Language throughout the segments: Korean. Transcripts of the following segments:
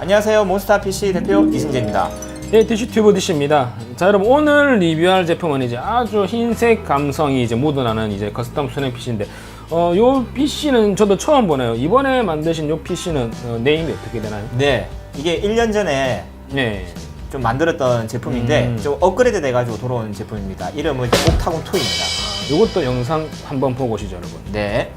안녕하세요. 몬스타 PC 대표 이승재입니다. 네, 디슈튜브 디시입니다. 자, 여러분 오늘 리뷰할 제품은 이제 아주 흰색 감성이 이제 묻어나는 이제 커스텀 수냉 PC인데, 어, 요 PC는 저도 처음 보네요. 이번에 만드신 요 PC는 어, 네임이 어떻게 되나요? 네, 이게 1년 전에 네. 좀 만들었던 제품인데 음. 좀 업그레이드 돼가지고 돌아온 제품입니다. 이름은 옥타곤 2입니다. 요것도 영상 한번 보고 오시죠, 여러분. 네.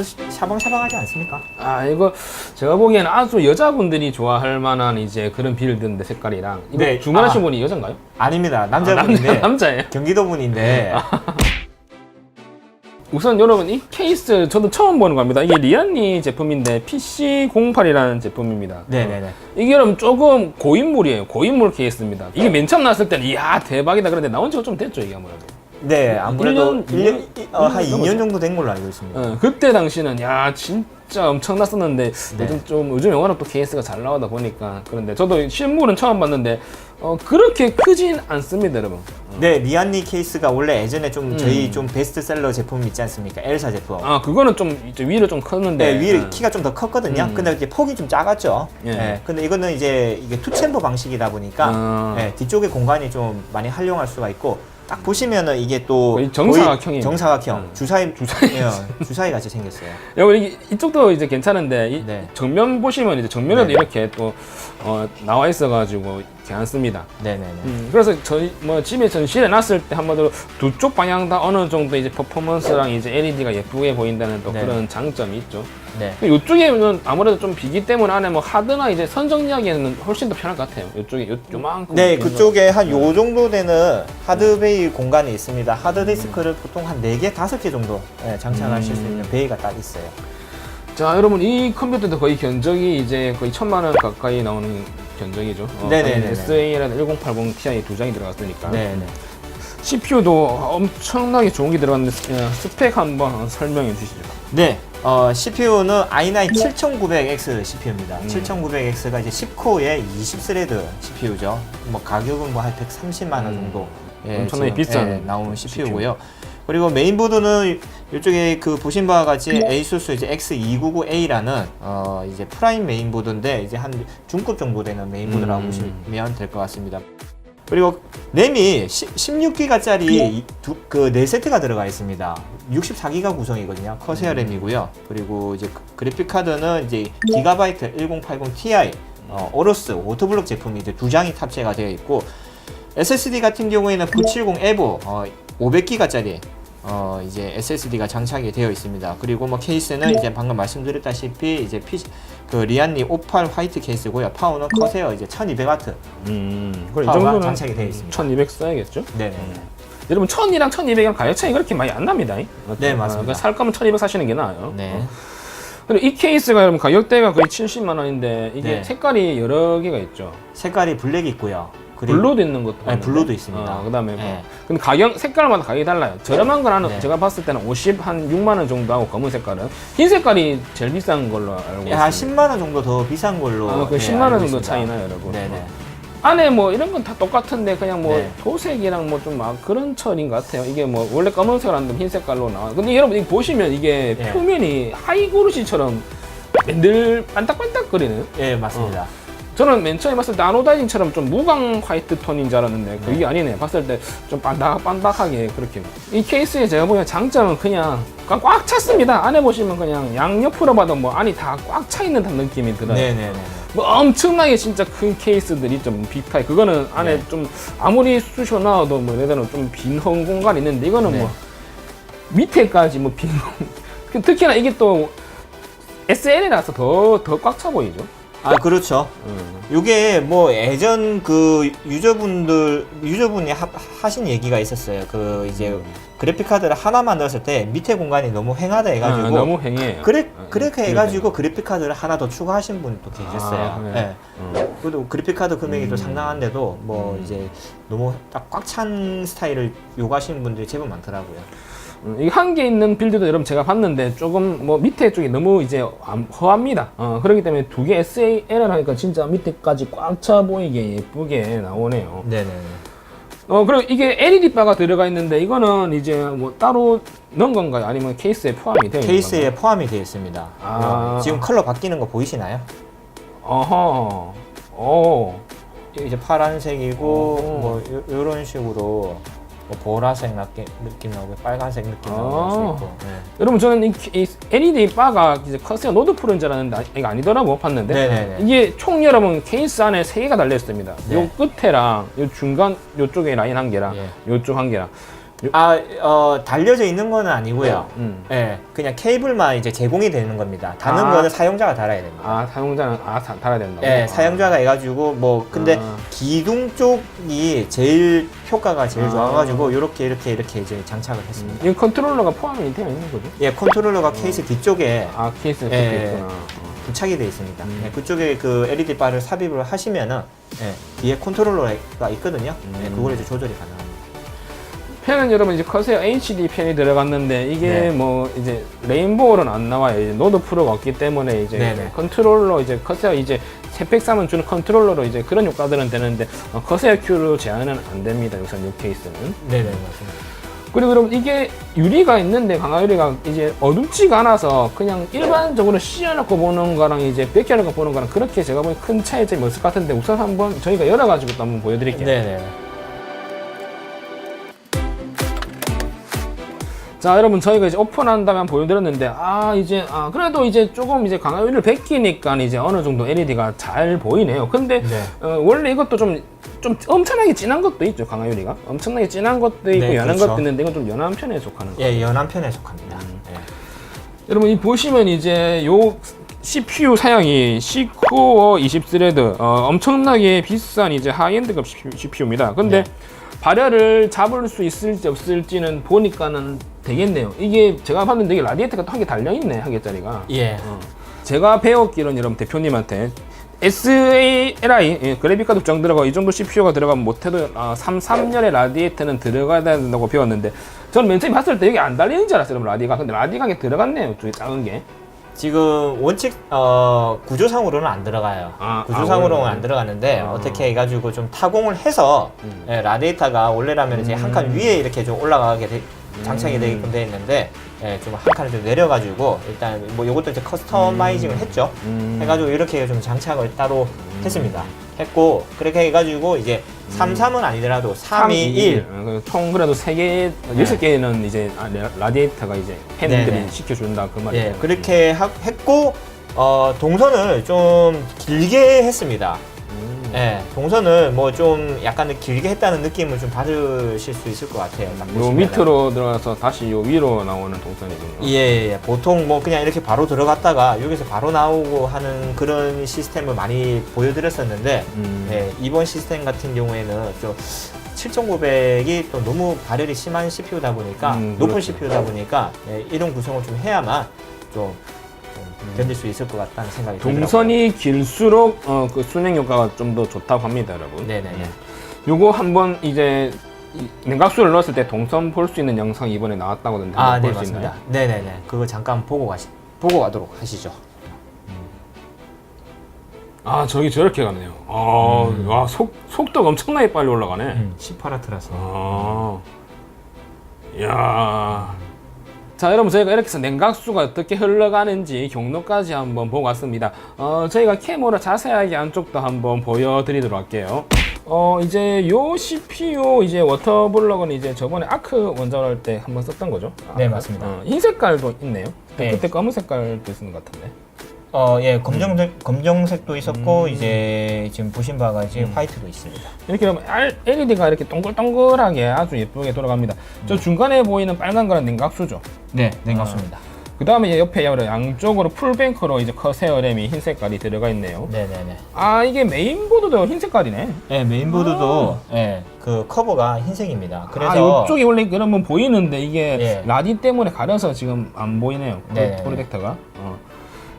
너무 시- 샤방샤방하지 않습니까? 아, 이거 제가 보기에는 아주 여자분들이 좋아할 만한 이제 그런 빌드인데 색깔이랑. 이거 네, 주문하신 아. 분이 여잔가요? 아닙니다. 아, 남자분인데 남자, 남자예요. 경기도 분인데 우선 여러분 이 케이스 저도 처음 보는 겁니다. 이게 리안니 제품인데 PC08이라는 제품입니다. 네네네. 이게 여러분 조금 고인물이에요. 고인물 케이스입니다. 이게 맨 처음 나왔을 때는 이야 대박이다 그런데 나온 지가 좀 됐죠 이게 아무래도. 네, 아무래도 1년, 1년, 어, 한 1년 2년 정도 된 걸로 알고 있습니다. 어, 그때 당시는 야 진짜 엄청났었는데 네. 요즘 좀 요즘에 워낙 또 케이스가 잘 나오다 보니까 그런데 저도 실물은 처음 봤는데 어, 그렇게 크진 않습니다 여러분. 네, 리안니 케이스가 원래 예전에 좀 음. 저희 좀 베스트셀러 제품 있지 않습니까? 엘사 제품. 아 그거는 좀 이제 위로 좀 컸는데 네, 위에 어. 키가 좀 더 컸거든요. 음. 근데 이제 폭이 좀 작았죠. 예. 네, 근데 이거는 이제 이게 투챔버 방식이다 보니까 아. 네, 뒤쪽에 공간이 좀 많이 활용할 수가 있고 딱 보시면은 이게 또 거의 정사각형이에요. 정사각형 음. 주사위 주사위. 예, 주사위 같이 생겼어요. 여기 이게 이쪽도 이제 괜찮은데 이 네. 정면 보시면 이제 정면에도 네. 이렇게 또 어, 나와 있어가지고 괜찮습니다. 네네네. 음, 그래서 저희 뭐 집에 전시해 놨을 때 한마디로 두 쪽 방향 다 어느 정도 이제 퍼포먼스랑 이제 LED가 예쁘게 보인다는 또 네. 그런 장점이 있죠. 네. 이쪽에는 아무래도 좀 비기 때문에 안에 뭐 하드나 이제 선 정리하기에는 훨씬 더 편할 것 같아요. 이쪽에 요, 요만큼. 네, 그쪽에 한 요 정도 되는 하드베이 공간이 있습니다. 하드디스크를 보통 한 4개, 5개 정도 예, 장착하실 수 음. 있는 베이가 딱 있어요. 거. 자, 여러분 이 컴퓨터도 거의 견적이 이제 거의 천만 원 가까이 나오는 견적이죠. 어, 네네네네. SA랑 1080 Ti 두 장이 들어갔으니까. 네네. CPU도 엄청나게 좋은 게 들어갔는데 어, 스펙 한번 설명해 주시죠. 네, 어, CPU는 i9 7900X CPU입니다. 음. 7900X가 이제 10코어의 20스레드 CPU죠. 뭐 가격은 뭐 한 130만 원 음. 정도. 엄청나게 지금, 비싼 예, 나온 CPU고요. 그리고 메인보드는 이쪽에 그 보신 바와 같이 ASUS 이제 X299A라는 어 이제 프라임 메인보드인데 이제 한 중급 정도 되는 메인보드라고 음. 보시면 될 것 같습니다. 그리고 램이 16기가짜리 그 4세트가 들어가 있습니다. 64기가 구성이거든요. 커세어 램이고요. 그리고 이제 그- 그래픽 카드는 이제 기가바이트 1080 Ti 어, 오로스 오토블록 제품이 이제 두 장이 탑재가 되어 있고 SSD 같은 경우에는 970 에보 어, 500기가짜리 어, 이제 SSD가 장착이 되어 있습니다. 그리고 뭐 케이스는 이제 방금 말씀드렸다시피 이제 피, 그 리안니 58 화이트 케이스고요. 파워는 커세어 이제 1200W. 음, 그럼 이 파워가 정도는 장착이 되어 있습니다. 1200 써야겠죠? 네네. 여러분 1000이랑 1200이랑 가격 차이 그렇게 많이 안 납니다. 네, 맞습니다. 그러니까 살 거면 1200 사시는 게 나아요. 네. 어. 그리고 이 케이스가 여러분 가격대가 거의 70만 원인데 이게 네. 색깔이 여러 개가 있죠. 색깔이 블랙이 있고요. 그리고 블루도 있는 것도 네. 블루도 있습니다. 어, 그다음에 뭐. 네. 근데 가격 색깔마다 가격이 달라요. 저렴한 건 네. 제가 봤을 때는 50 한 6만 원 정도 하고 검은 색깔은 흰 색깔이 제일 비싼 걸로 알고 예, 한 있습니다. 10만 원 정도 더 비싼 걸로. 아, 그 예, 10만 원 정도 있습니다. 차이나요, 여러분. 네네. 어. 안에 뭐 이런 건 다 똑같은데 그냥 뭐 네. 도색이랑 뭐 좀 막 그런 철인 것 같아요. 이게 뭐 원래 검은색을 하는데 흰 색깔로 나와. 근데 여러분 이거 보시면 이게 네. 표면이 하이그루시처럼 맨들 반딱반딱거리는. 예, 맞습니다. 저는 맨 처음에 봤을 때 아노다이징처럼 좀 무광 화이트 톤인 줄 알았는데 그게 아니네. 봤을 때 좀 반닥반닥하게 그렇게. 이 케이스에 제가 보기엔 장점은 그냥 꽉- 꽉 찼습니다. 안에 보시면 그냥 양옆으로 봐도 뭐 안이 다 꽉 차 있는 듯한 느낌이 들어요. 네네네. 뭐 엄청나게 진짜 큰 케이스들이 좀 빅타이 그거는 안에 네. 좀 아무리 쑤셔 넣어도 뭐 예를 들어 좀빈 공간이 있는데 이거는 네. 뭐 밑에까지 뭐 빈 특히나 이게 또 SL이라서 더 더 꽉 차 보이죠. 아 그렇죠. 음. 이게 뭐 예전 그 유저분들 유저분이 하, 하신 얘기가 있었어요. 그 이제 그래픽 카드를 하나만 넣었을 때 밑에 공간이 너무 횡하다 해가지고 아, 너무 행해요. 그래 아, 그렇게. 해가지고 그래픽 카드를 하나 더 추가하신 분이 또 계셨어요. 아, 예. 네. 음. 그래도 그래픽 카드 금액이 또 음. 상당한데도 뭐 음. 이제 너무 딱 꽉 찬 스타일을 요구하시는 분들이 제법 많더라고요. 음, 이게 한개 있는 빌드도 여러분 제가 봤는데 조금 뭐 밑에 쪽이 너무 이제 암- 허합니다. 어, 그렇기 때문에 두 개 SAL을 하니까 진짜 밑에까지 꽉 차 보이게 예쁘게 나오네요. 네네. 어, 그리고 이게 LED 바가 들어가 있는데 이거는 이제 뭐 따로 넣은 건가요? 아니면 케이스에 포함이 되어 있는 케이스에? 포함이 되어 있습니다. 아. 어, 지금 컬러 바뀌는 거 보이시나요? 어허. 오. 이제 파란색이고 오. 뭐 요, 요런 식으로 뭐 보라색 느낌, 느낌 나오고 빨간색 느낌 나올 수 아. 있고 네. 여러분 저는 이, 이 LED 바가 이제 커스가 노드 프로인 줄 알았는데 아- 이거 아니더라고 봤는데 네네네. 이게 총 여러분 케이스 안에 세 개가 달려 있습니다. 네. 요 끝에랑 요 중간 요쪽에 라인 한 개랑 예. 요쪽 한 개랑. 아, 어, 달려져 있는 거는 아니고요. 음. 예, 그냥 케이블만 이제 제공이 되는 겁니다. 다는 아. 거는 사용자가 달아야 됩니다. 아 사용자는 아 사- 달아야 된다고. 예, 아. 사용자가 해가지고 뭐 근데 아. 기둥 쪽이 제일 효과가 제일 아. 좋아가지고 이렇게 이렇게 이렇게 이제 장착을 했습니다. 이 컨트롤러가 포함이 되어 있는 거죠? 예, 컨트롤러가 케이스 뒤쪽에 아 케이스 예. 에 있구나. 어. 부착이 되어 있습니다. 음. 예, 그쪽에 그 LED 바를 삽입을 하시면은 예, 뒤에 컨트롤러가 있거든요. 예, 음. 그걸 이제 조절이 가능합니다. 펜은 여러분 이제 커세어 HD 펜이 들어갔는데 이게 네. 뭐 이제 레인보우는 안 나와요. 이제 노드 프로가 없기 때문에 이제 네네. 컨트롤러 이제 커세어 이제 사면 주는 컨트롤러로 이제 그런 효과들은 되는데 어, 커세어 큐로 제한은 안 됩니다. 우선 이 케이스는. 네네 맞습니다. 그리고 여러분 이게 유리가 있는데 강화 유리가 이제 어둡지가 않아서 그냥 일반적으로 씌워놓고 보는 거랑 이제 벗겨놓고 보는 거랑 그렇게 제가 보기 큰 차이점이 없을 것 같은데 우선 한번 저희가 열어가지고 또 한번 보여드릴게요. 네네. 자 여러분 저희가 이제 오픈한 다음에 한번 보여드렸는데 아 이제 아 그래도 이제 조금 이제 강화유리를 벗기니까 이제 어느 정도 LED가 잘 보이네요 근데 네. 어, 원래 이것도 좀좀 엄청나게 진한 것도 있죠 강화유리가 엄청나게 진한 것도 있고 네, 연한 그렇죠. 것도 있는데 이건 좀 연한 편에 속하는 거 예, 연한 편에 속합니다. 음. 예. 여러분 이 보시면 이제 요 CPU 사양이 C코어 20스레드 어, 엄청나게 비싼 이제 하이엔드급 CPU입니다. 근데 네. 발열을 잡을 수 있을지 없을지는 보니까는 되겠네요. 이게 제가 봤는데 이게 라디에이터가 또 한 개 달려 있네 한 개짜리가. 예. 제가 배웠기로는 여러분 대표님한테 SALI 예, 그래픽 카드 정 들어가 이 정도 CPU가 들어가면 못해도 아, 3, 3열의 라디에이터는 들어가야 된다고 배웠는데 저는 맨 처음에 봤을 때 여기 안 달리는 줄 알았어요 라디가 근데 라디가 이게 들어갔네요 쪽에 작은 게 지금 원칙 어, 구조상으로는 안 들어가요. 아, 구조상으로는 아. 안 들어가는데 아. 어떻게 해가지고 좀 타공을 해서 음. 예, 라디에이터가 원래라면 이제 한칸 음. 위에 이렇게 좀 올라가게 돼, 장착이 음. 되게끔 돼 있는데 예, 좀 한 칸을 좀 내려가지고 일단 뭐 요것도 이제 커스터마이징을 했죠. 음. 해가지고 이렇게 좀 장착을 따로 했습니다. 했고 그렇게 해가지고 이제 3, 3은 아니더라도 3, 2, 1 어, 그총 그래도 세개 네. 여섯 개는 이제 아, 라- 라디에이터가 이제 팬들이 네네. 시켜준다 그 말이에요. 예, 그렇게 하- 했고 어, 동선을 좀 길게 했습니다. 음. 예, 동선을 뭐 좀 약간 길게 했다는 느낌을 좀 받으실 수 있을 것 같아요. 딱 요 보시면은. 밑으로 들어가서 다시 요 위로 나오는 동선이군요. 예, 예, 예. 보통 뭐 그냥 이렇게 바로 들어갔다가 여기서 바로 나오고 하는 그런 시스템을 많이 보여드렸었는데 음. 예, 이번 시스템 같은 경우에는 좀 7900이 또 너무 발열이 심한 CPU다 보니까 음, 높은 그렇죠. CPU다 보니까 예, 이런 구성을 좀 해야만 좀, 좀 견딜 수 있을 것 같다는 생각이 들더라고요. 음. 동선이 길수록 어, 그 순행 효과가 좀 더 좋다고 합니다, 여러분. 네네네. 요거 한번 이제 이 냉각수를 넣었을 때 동선 볼 수 있는 영상이 이번에 나왔다거든요. 아, 네, 볼수 맞습니다. 있나요? 네네네. 그거 잠깐 보고 가시, 보고 가도록 하시죠. 아, 저기 저렇게 가네요. 아, 음. 와, 속, 속도 가 엄청나게 빨리 올라가네. 18와트라서. 아, 야, 자 여러분 저희가 이렇게 해서 냉각수가 어떻게 흘러가는지 경로까지 한번 보고 왔습니다 어, 저희가 캠으로 자세하게 안쪽도 한번 보여드리도록 할게요 어 이제 요 CPU 이제 워터블럭은 이제 저번에 아크 원자로 할 때 한번 썼던 거죠? 네, 아크? 맞습니다. 어, 흰 색깔도 있네요 네. 그때 검은 색깔도 쓰는 것 같은데 어, 예, 검정색, 검정색도 있었고, 음. 이제 지금 보신 바와 같이 화이트도 있습니다. 이렇게 보면 LED가 이렇게 동글동글하게 아주 예쁘게 돌아갑니다 저 중간에 보이는 빨간 거는 냉각수죠 네, 냉각수입니다. 그 다음에 옆에 양쪽으로 풀뱅크로 이제 커세어 램이 흰 색깔이 들어가 있네요. 네네네. 아 이게 메인보드도 흰 색깔이네. 네, 메인보드도, 예, 그 커버가 흰색입니다. 그래서. 아 이쪽이 원래 그러면 보이는데 이게 예. 라디 때문에 가려서 지금 안 보이네요. 네. 프로젝터가. 어.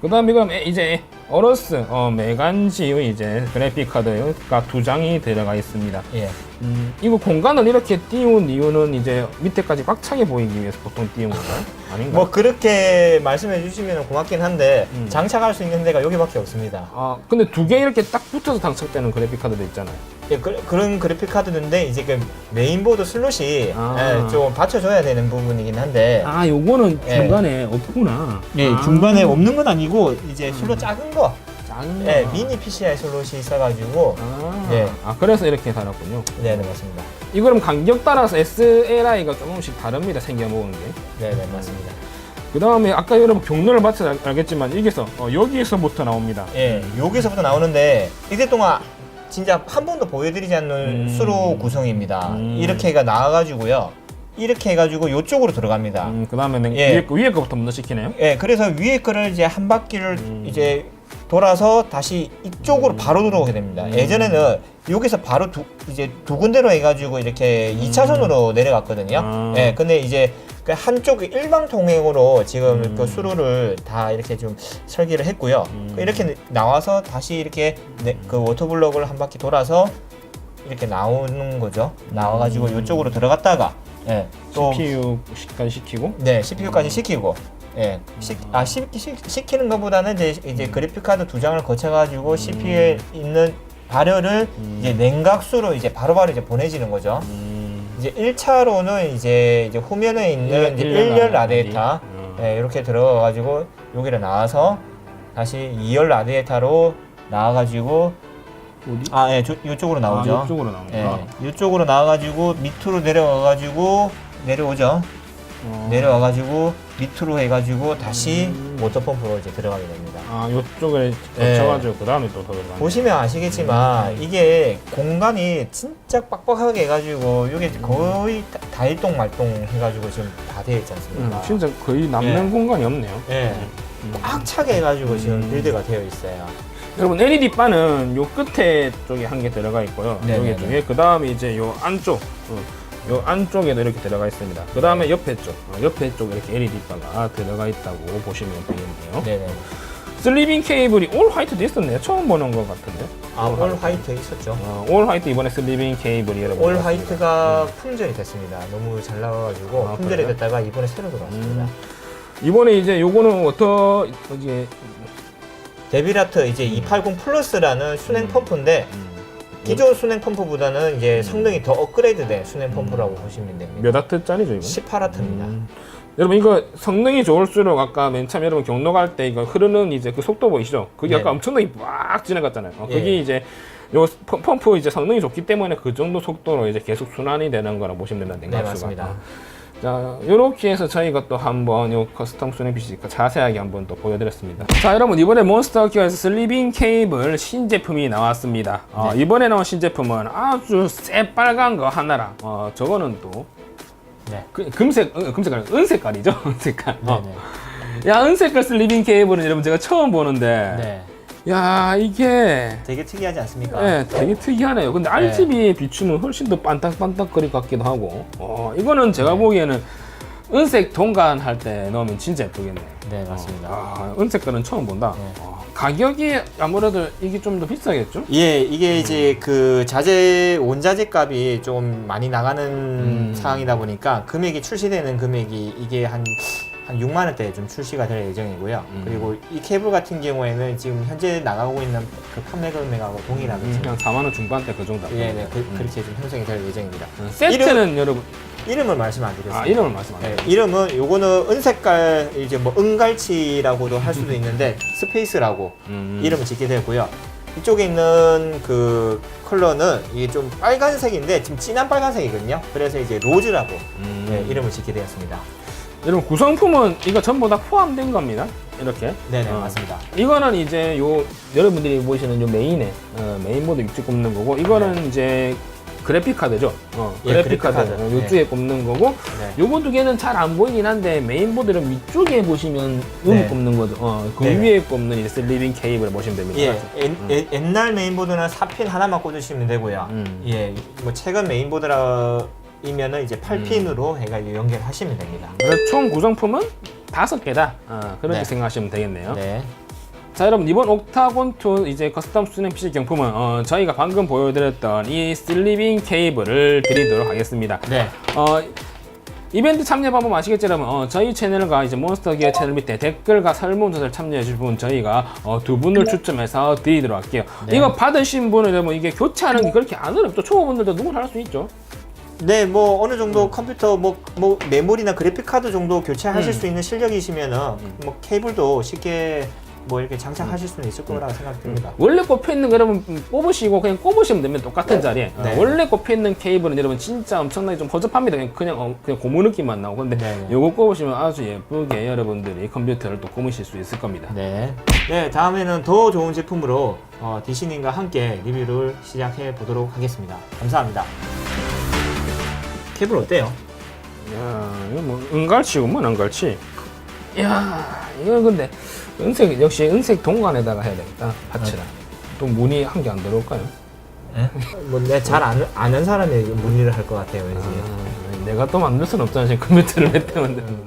그 그럼 에- 이제 어로스 어, 메간지의 이제 그래픽 카드가 두 장이 들어가 있습니다. 예. 음, 이거 공간을 이렇게 띄운 이유는 이제 밑에까지 꽉 차게 보이기 위해서 보통 띄운 건가요? 아닌가요? 뭐 그렇게 말씀해 주시면 고맙긴 한데 음. 장착할 수 있는 데가 여기밖에 없습니다. 아 근데 두 개 이렇게 딱 붙어서 장착되는 그래픽 카드도 있잖아요. 예, 그, 런 그래픽 카드인데 이제 그 메인보드 슬롯이 아. 예, 좀 받쳐줘야 되는 부분이긴 한데 아 요거는 예. 중간에 없구나. 예, 아, 중간에 없는 건 아니고 이제 슬롯 작은 거, 짱. 예, 미니 PCI 슬롯이 있어가지고 아, 예. 아 그래서 이렇게 달았군요. 네, 네 맞습니다. 이거 그럼 간격 따라서 SLI가 조금씩 다릅니다. 생겨 먹은 게. 네, 네 맞습니다. 그 다음에 아까 여러분 경로를 맞춰 알- 알겠지만 여기서 어, 여기에서부터 나옵니다. 예, 여기서부터 나오는데 이때 동안 진짜 한 번도 보여드리지 않는 음. 수로 구성입니다. 음. 이렇게가 나와가지고요. 이렇게 해가지고 이쪽으로 들어갑니다. 음, 그 다음에 예. 위에 거 위에 거부터 먼저 시키네요. 예, 그래서 위에 거를 이제 한 바퀴를 음. 이제 돌아서 다시 이쪽으로 바로 들어오게 됩니다. 음. 예전에는 여기서 바로 두, 이제 두 군데로 해가지고 이렇게 이차선으로 내려갔거든요. 음. 아. 예, 근데 이제 그 한쪽 일방 통행으로 지금 음. 그 수로를 다 이렇게 좀 설계를 했고요. 음. 이렇게 나와서 다시 이렇게 네, 그 워터블럭을 한 바퀴 돌아서 이렇게 나오는 거죠. 나와가지고 음. 이쪽으로 들어갔다가 예, 또 CPU까지 시키고. 네, CPU까지 시키고, 예, 시, 아, 시, 시, 시키는 것보다는 이제, 이제 그래픽 카드 두 장을 거쳐가지고 CPU에 있는 발열을 음. 이제 냉각수로 이제 바로바로 이제 보내지는 거죠. 음, 이제 1차로는 이제, 이제 후면에 있는 이제 일열 1열 라디에이터. 라디에이터, 음. 예, 이렇게 들어가가지고 여기를 나와서 다시 2열 라디에이터로 나와가지고, 어디? 아, 예, 저, 이쪽으로 나오죠. 아, 이쪽으로 나오네. 예, 이쪽으로 나와가지고 밑으로 내려와가지고 내려오죠. 어. 내려와가지고 밑으로 해가지고 다시 음. 워터펌프로 이제 들어가게 됩니다. 아, 요쪽을 네. 거쳐가지고 그 다음에 또 더 들어가네. 보시면 아시겠지만 이게 공간이 진짜 빡빡하게 해가지고 이게 거의 다- 다일동 말동 해가지고 지금 다 되어 있지 음, 않습니까? 진짜 거의 남는 예. 공간이 없네요. 예. 음. 꽉 차게 해가지고 지금 음. 빌드가 되어 있어요. 여러분 LED 바는 요 끝에 쪽에 한 개 들어가 있고요. 네, 여기 네, 쪽에 그 다음에 이제 요 안쪽, 어, 요 안쪽에도 이렇게 들어가 있습니다. 그 다음에 옆에 쪽, 어, 옆에 쪽 이렇게 LED 바가 들어가 있다고 보시면 되겠네요. 네네. 슬리빙 케이블이 올 화이트도 있었네요. 처음 보는 것 같은데. 아, 올 화이트 있었죠. 어, 올 화이트 이번에 슬리빙 케이블이 여러분. 올. 화이트가 품절이 됐습니다. 너무 잘 나와가지고 아, 품절이 그래요? 됐다가 이번에 새로 들어왔습니다. 음. 이번에 이제 요거는 어떠 이제 데빌라트 이제 280 플러스라는 순행 음. 펌프인데 음, 기존 순행 펌프보다는 이제 성능이 더 업그레이드된 순행 펌프라고 보시면 됩니다. 몇 와트 짜리죠 이거? 18와트입니다. 음. 여러분 이거 성능이 좋을수록 아까 맨 처음 여러분 경로 갈 때 이거 흐르는 이제 그 속도 보이시죠? 그게 네. 아까 엄청나게 막 지나갔잖아요. 어, 예. 그게 이제 요 펌- 펌프 이제 성능이 좋기 때문에 그 정도 속도로 이제 계속 순환이 되는 거라 보시면 됩니다. 네, 냉각수가. 맞습니다. 어. 자, 이렇게 해서 저희가 또 한번 요 커스텀 수냉 PC 자세하게 한번 또 보여드렸습니다. 자, 여러분 이번에 몬스터 기어에서 슬리빙 케이블 신제품이 나왔습니다. 어, 네. 이번에 나온 신제품은 아주 새빨간 거 하나랑 어, 저거는 또 네. 그, 금색, 어, 금색 아니고 은색깔이죠? 은색깔. 어. 네네. 야, 은색깔 슬리빙 케이블은 여러분 제가 처음 보는데, 네. 야, 이게 되게 특이하지 않습니까? 예, 되게 특이하네요. 근데 RGB에 비추면 훨씬 더 반딱반딱거릴 것 같기도 하고, 어, 이거는 제가 네. 보기에는 은색 동간 할 때 넣으면 진짜 예쁘겠네요. 네, 맞습니다. 아, 은색깔은 처음 본다. 네. 어, 가격이 아무래도 이게 좀 더 비싸겠죠? 예, 이게 이제 그 자재 원자재 값이 좀 많이 나가는 음. 상황이다 보니까 금액이 출시되는 금액이 이게 한 한 6만 원대에 좀 출시가 될 예정이고요. 음. 그리고 이 케이블 같은 경우에는 지금 현재 나가고 있는 그 판매 금액하고 동일하게 음, 그냥 4만 원 중반대 그 정도. 예, 네, 그, 음. 그렇게 좀 형성이 될 예정입니다. 음, 세트는 여러분 이름을 말씀 안 드렸습니다. 아 이름을 말씀 안 네, 해요. 이름은 요거는 은색깔 이제 뭐 은갈치라고도 할 수도 있는데 스페이스라고 음. 이름을 짓게 되고요. 이쪽에 있는 그 컬러는 이게 좀 빨간색인데 지금 진한 빨간색이거든요. 그래서 이제 로즈라고 음. 네, 이름을 짓게 되었습니다. 여러분 구성품은 이거 전부 다 포함된 겁니다. 이렇게. 네네 어. 맞습니다. 이거는 이제 요 여러분들이 보시는 요 메인에 어, 메인보드 위쪽 꼽는 거고 이거는 이제 그래픽 카드죠. 어, 예, 그래픽 그래픽 카드 카드. 어, 요쪽에 꼽는 거고 네. 요거 두 개는 잘 안 보이긴 한데 메인보드는 위쪽에 보시면 여기 네. 꼽는 거죠. 어, 그 네. 위에 꼽는 이제 슬리빙 케이블 보시면 됩니다. 예, 옛- 옛- 옛날 메인보드는 4핀 하나만 꽂으시면 되고요. 음. 예, 뭐 최근 메인보드라 이면은 이제 8핀으로 해가 이제 연결하시면 됩니다. 그래서 총 구성품은 다섯 개다. 어, 그렇게 네. 생각하시면 되겠네요. 네. 자 여러분 이번 옥타곤 2 이제 커스텀 수냉 PC 경품은 어, 저희가 방금 보여드렸던 이 슬리빙 케이블을 드리도록 하겠습니다. 네. 어, 이벤트 참여 방법 아시겠죠 여러분? 어, 저희 채널과 이제 몬스터 기어 채널 밑에 댓글과 설문조사를 참여해 주실 분 저희가 어, 두 분을 추첨해서 드리도록 할게요. 네. 이거 받으신 분은 여러분 이게 교체하는 게 그렇게 안 어렵죠. 초보분들도 누구나 할 수 있죠. 네, 뭐 어느 정도 컴퓨터 뭐, 뭐 메모리나 그래픽 카드 정도 교체하실 음. 수 있는 실력이시면은 뭐 케이블도 쉽게 뭐 이렇게 장착하실 수는 있을 거라고 생각이 듭니다. 원래 꼽혀 있는 거 여러분 뽑으시고 그냥 꼽으시면 되면 똑같은 자리에 어, 네. 원래 꼽혀 있는 케이블은 여러분 진짜 엄청나게 좀 허접합니다 그냥 그냥, 어, 그냥 고무 느낌만 나오고 근데 네, 네. 요거 꼽으시면 아주 예쁘게 여러분들이 컴퓨터를 또 꾸미실 수 있을 겁니다 네. 네, 다음에는 더 좋은 제품으로 어, 디시님과 함께 리뷰를 시작해 보도록 하겠습니다. 감사합니다. 케이블 어때요? 야 이거 뭐 은갈치고 뭐 은갈치 야 이거 근데 은색 역시 은색 동관에다가 해야 되겠다 파츠랑 또 무늬 한개 안 들어올까요? 뭐내잘 아는, 아는 사람이 문의를 할 것 같아요, 왠지. 아, 내가 또 만들 수는 없잖아 지금 컴퓨터를 몇 대 만드는